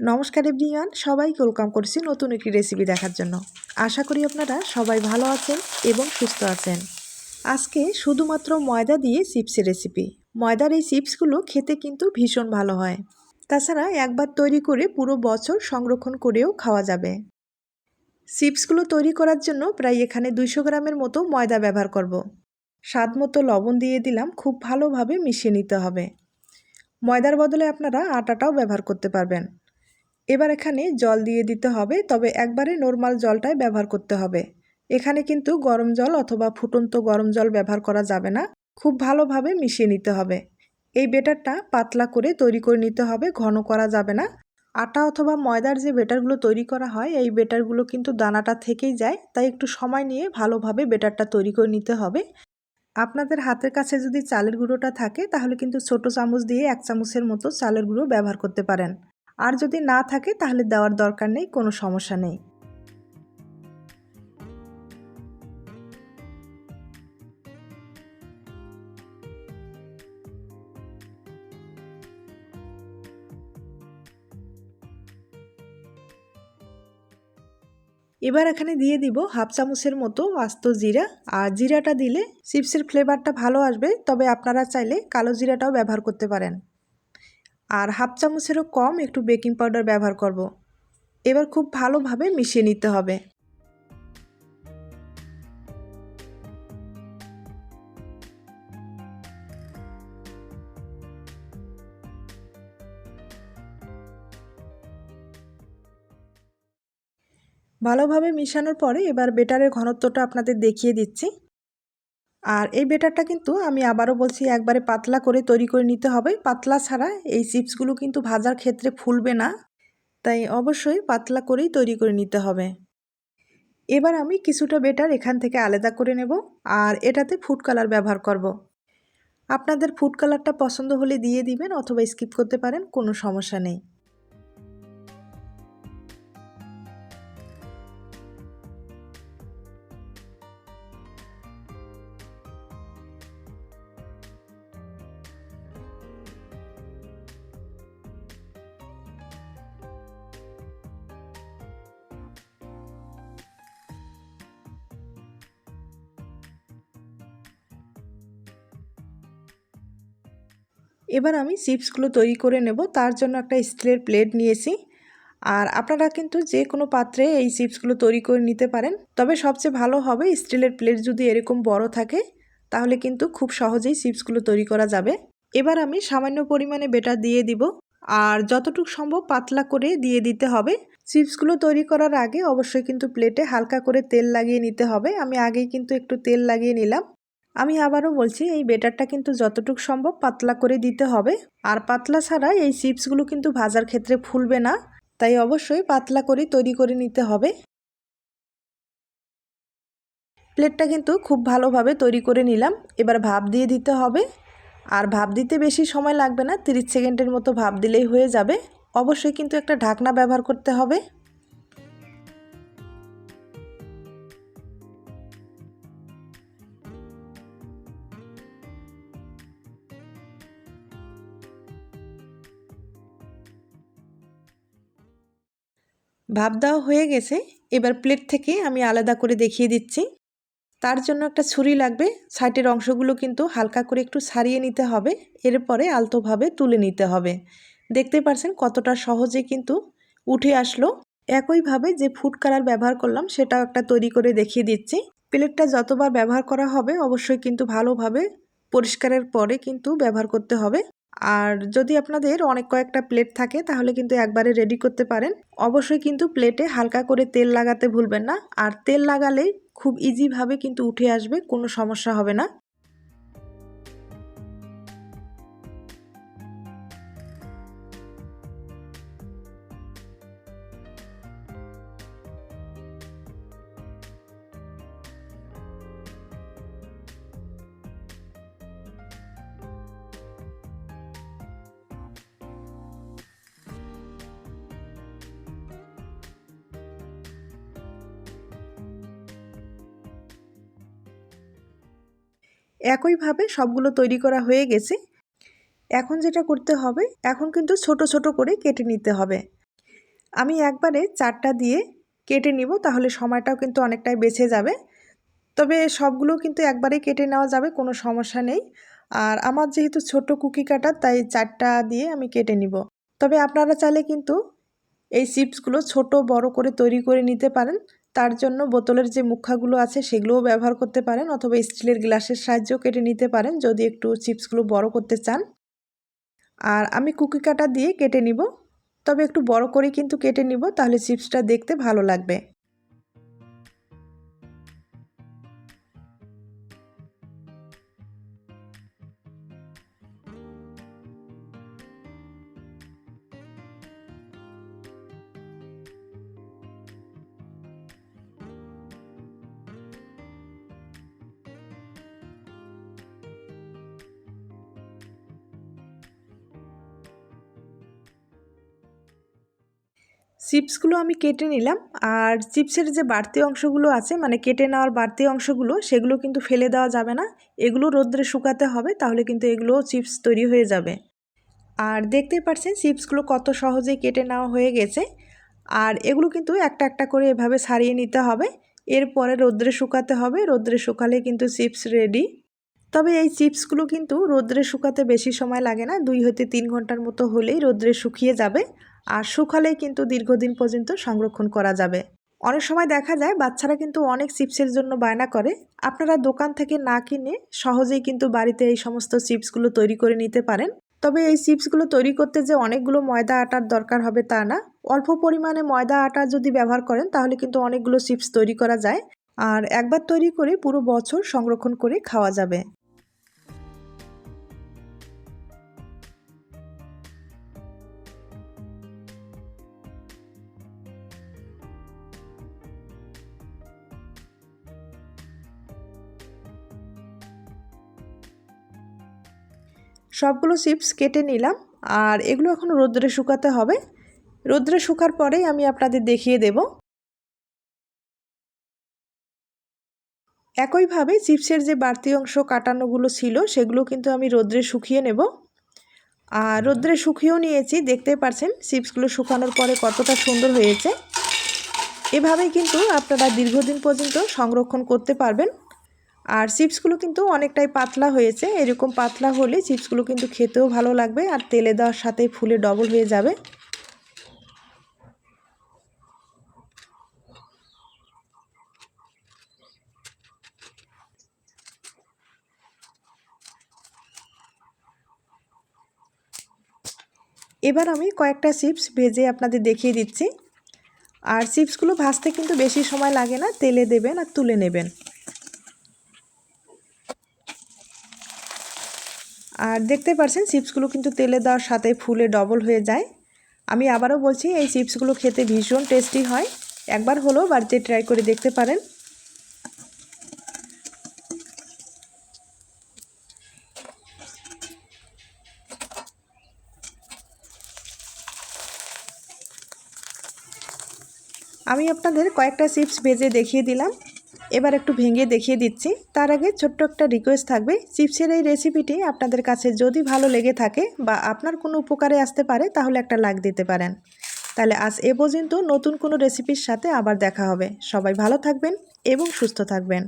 নমস্কার এভরিওয়ান, সবাইকে ওয়েলকাম করছি নতুন একটি রেসিপি দেখার জন্য। আশা করি আপনারা সবাই ভালো আছেন এবং সুস্থ আছেন। আজকে শুধুমাত্র ময়দা দিয়ে চিপসের রেসিপি ময়দার এই চিপসগুলো খেতে কিন্তু ভীষণ ভালো হয়। তাছাড়া একবার তৈরি করে পুরো বছর সংরক্ষণ করেও খাওয়া যাবে। চিপসগুলো তৈরি করার জন্য প্রায় এখানে দুইশো গ্রামের মতো ময়দা ব্যবহার করব। স্বাদ মতো লবণ দিয়ে দিলাম, খুব ভালোভাবে মিশিয়ে নিতে হবে। ময়দার বদলে আপনারা আটাটাও ব্যবহার করতে পারবেন। এবার এখানে জল দিয়ে দিতে হবে, তবে একবারে নর্মাল জলটাই ব্যবহার করতে হবে। এখানে কিন্তু গরম জল অথবা ফুটন্ত গরম জল ব্যবহার করা যাবে না, খুব ভালোভাবে মিশিয়ে নিতে হবে। এই বেটারটা পাতলা করে তৈরি করে নিতে হবে, ঘন করা যাবে না। আটা অথবা ময়দার যে বেটারগুলো তৈরি করা হয়, এই বেটারগুলো কিন্তু দানাটা থেকেই যায়, তাই একটু সময় নিয়ে ভালোভাবে বেটারটা তৈরি করে নিতে হবে। আপনাদের হাতের কাছে যদি চালের গুঁড়োটা থাকে, তাহলে কিন্তু ছোট চামচ দিয়ে এক চামচের মতো চালের গুঁড়ো ব্যবহার করতে পারেন। আর যদি না থাকে, তাহলে দেওয়ার দরকার নেই, কোনো সমস্যা নেই। এবার এখানে দিয়ে দিব হাফ চামচের মতো আস্ত জিরা, আর জিরাটা দিলে চিপসের ফ্লেভারটা ভালো আসবে, তবে আপনারা চাইলে কালো জিরাটাও ব্যবহার করতে পারেন। আর হাফ চামচেরও কম একটু বেকিং পাউডার ব্যবহার করব। এবার খুব ভালোভাবে মিশিয়ে নিতে হবে ভালোভাবে মিশানোর পরে এবার বেটারের ঘনত্বটা আপনাদের দেখিয়ে দিচ্ছি আর এই বেটারটা কিন্তু আমি আবারও বলছি একবারে পাতলা করে তৈরি করে নিতে হবে। পাতলা ছাড়া এই চিপসগুলো কিন্তু ভাজার ক্ষেত্রে ফুলবে না। তাই অবশ্যই পাতলা করেই তৈরি করে নিতে হবে। এবার আমি কিছুটা বেটার এখান থেকে আলাদা করে নেব আর এটাতে ফুড কালার ব্যবহার করব। আপনাদের ফুড কালারটা পছন্দ হলে দিয়ে দিবেন অথবা স্কিপ করতে পারেন, কোনো সমস্যা নেই। এবার আমি চিপসগুলো তৈরি করে নেব। তার জন্য একটা স্টিলের প্লেট নিয়েছি। আর আপনারা কিন্তু যে কোনো পাত্রে এই চিপসগুলো তৈরি করে নিতে পারেন। তবে সবচেয়ে ভালো হবে স্টিলের প্লেট যদি এরকম বড় থাকে, তাহলে কিন্তু খুব সহজেই চিপসগুলো তৈরি করা যাবে। এবার আমি সামান্য পরিমাণে বেটার দিয়ে দিব। আর যতটুকু সম্ভব পাতলা করে দিয়ে দিতে হবে। চিপসগুলো তৈরি করার আগে অবশ্যই কিন্তু প্লেটে হালকা করে তেল লাগিয়ে নিতে হবে। আমি আগেই কিন্তু একটু তেল লাগিয়ে নিলাম। আমি আবারও বলছি, এই বেটারটা কিন্তু যতটুকু সম্ভব পাতলা করে দিতে হবে। আর পাতলা ছাড়া এই চিপসগুলো কিন্তু ভাজার ক্ষেত্রে ফুলবে না। তাই অবশ্যই পাতলা করে তৈরি করে নিতে হবে। প্লেটটা কিন্তু খুব ভালোভাবে তৈরি করে নিলাম। এবার ভাপ দিয়ে দিতে হবে। আর ভাপ দিতে বেশি সময় লাগবে না, তিরিশ সেকেন্ডের মতো ভাপ দিলেই হয়ে যাবে। অবশ্যই কিন্তু একটা ঢাকনা ব্যবহার করতে হবে। ভাব দেওয়া হয়ে গেছে। এবার প্লেট থেকে আমি আলাদা করে দেখিয়ে দিচ্ছি। তার জন্য একটা ছুরি লাগবে। সাইটের অংশগুলো কিন্তু হালকা করে একটু ছাড়িয়ে নিতে হবে। এরপরে আলতোভাবে তুলে নিতে হবে। দেখতে পারছেন কতটা সহজে কিন্তু উঠে আসলো। একইভাবে যে ফুড কালার ব্যবহার করলাম সেটাও একটা তৈরি করে দেখিয়ে দিচ্ছি। প্লেটটা যতবার ব্যবহার করা হবে অবশ্যই কিন্তু ভালোভাবে পরিষ্কারের পরে কিন্তু ব্যবহার করতে হবে। আর যদি আপনাদের অনেক কয়েকটা প্লেট থাকে, তাহলে কিন্তু একবারে রেডি করতে পারেন। অবশ্যই কিন্তু প্লেটে হালকা করে তেল লাগাতে ভুলবেন না। আর তেল লাগালেই খুব ইজিভাবে কিন্তু উঠে আসবে, কোনো সমস্যা হবে না। একইভাবে সবগুলো তৈরি করা হয়ে গেছে। এখন যেটা করতে হবে, এখন কিন্তু ছোট ছোট করে কেটে নিতে হবে। আমি একবারে চারটা দিয়ে কেটে নিব, তাহলে সময়টাও কিন্তু অনেকটাই বেঁচে যাবে। তবে সবগুলো কিন্তু একবারেই কেটে নেওয়া যাবে, কোনো সমস্যা নেই। আর আমার যেহেতু ছোট কুকি কাটার, তাই চারটা দিয়ে আমি কেটে নিব। তবে আপনারা চাইলে কিন্তু এই চিপসগুলো ছোট বড় করে তৈরি করে নিতে পারেন। তার জন্য বোতলের যে মুখাগুলো আছে সেগুলোও ব্যবহার করতে পারেন অথবা স্টিলের গ্লাসের সাহায্যেও কেটে নিতে পারেন যদি একটু চিপসগুলো বড় করতে চান। আর আমি কুকি কাটা দিয়ে কেটে নিব। তবে একটু বড় করে কিন্তু কেটে নিব, তাহলে চিপসটা দেখতে ভালো লাগবে। চিপসগুলো আমি কেটে নিলাম। আর চিপসের যে বাড়তি অংশগুলো আছে মানে কেটে নেওয়ার বাড়তি অংশগুলো, সেগুলো কিন্তু ফেলে দেওয়া যাবে না। এগুলো রোদ্রে শুকাতে হবে, তাহলে কিন্তু এগুলোও চিপস তৈরি হয়ে যাবে। আর দেখতে পাচ্ছেন চিপসগুলো কত সহজেই কেটে নেওয়া হয়ে গেছে। আর এগুলো কিন্তু একটা একটা করে এভাবে সারিয়ে নিতে হবে। এরপরে রোদ্রে শুকাতে হবে। রোদ্রে শুকালে কিন্তু চিপস রেডি। তবে এই চিপসগুলো কিন্তু রোদ্রে শুকাতে বেশি সময় লাগে না। দুই হতে তিন ঘণ্টার মতো হলেই রোদ্রে শুকিয়ে যাবে। আর শুকালেই কিন্তু দীর্ঘদিন পর্যন্ত সংরক্ষণ করা যাবে। অনেক সময় দেখা যায় বাচ্চারা কিন্তু অনেক চিপসের জন্য বায়না করে। আপনারা দোকান থেকে না কিনে সহজেই কিন্তু বাড়িতে এই সমস্ত চিপসগুলো তৈরি করে নিতে পারেন। তবে এই চিপসগুলো তৈরি করতে যে অনেকগুলো ময়দা আটার দরকার হবে তা না। অল্প পরিমাণে ময়দা আটা যদি ব্যবহার করেন তাহলে কিন্তু অনেকগুলো চিপস তৈরি করা যায়। আর একবার তৈরি করে পুরো বছর সংরক্ষণ করে খাওয়া যাবে। সবগুলো চিপস কেটে নিলাম আর এগুলো এখন রোদ্রে শুকাতে হবে। রোদ্রে শুকার পরেই আমি আপনাদের দেখিয়ে দেব। একইভাবে চিপসের যে বাড়তি অংশ কাটানোগুলো ছিল, সেগুলো কিন্তু আমি রোদ্রে শুকিয়ে নেব। আর রোদ্রে শুকিয়েও নিয়েছি দেখতে পারছেন চিপসগুলো শুকানোর পরে কতটা সুন্দর হয়েছে। এভাবেই কিন্তু আপনারা দীর্ঘদিন পর্যন্ত সংরক্ষণ করতে পারবেন। আর চিপসগুলো কিন্তু অনেকটাই পাতলা হয়েছে। এরকম পাতলা হলে চিপসগুলো কিন্তু খেতেও ভালো লাগবে আর তেলে দেওয়ার সাথে ফুলে ডবল হয়ে যাবে। এবার আমি কয়েকটা চিপস ভেজে আপনাদের দেখিয়ে দিচ্ছি। আর চিপসগুলো ভাজতে কিন্তু বেশি সময় লাগে না, তেলে দেবেন আর তুলে নেবেন। আর দেখতে পারছেন, চিপসগুলো কিন্তু তেলে দেওয়ার সাথে ফুলে ডবল হয়ে যায়। আমি আবারও বলছি, এই চিপসগুলো খেতে ভীষণ টেস্টি হয়। একবার হলেও বাড়িতে ট্রাই করে দেখতে পারেন। আমি আপনাদের কয়েকটা চিপস ভেজে দেখিয়ে দিলাম। এবার একটু ভেঙে দেখিয়ে দিচ্ছি। তার আগে ছোট্ট একটা রিকোয়েস্ট থাকবে। চিপসের এই রেসিপিটি আপনাদের কাছে যদি ভালো লেগে থাকে বা আপনার কোনো উপকারে আসতে পারে, তাহলে একটা লাইক দিতে পারেন। তাহলে আজ এ পর্যন্ত নতুন কোনো রেসিপির সাথে আবার দেখা হবে। সবাই ভালো থাকবেন এবং সুস্থ থাকবেন।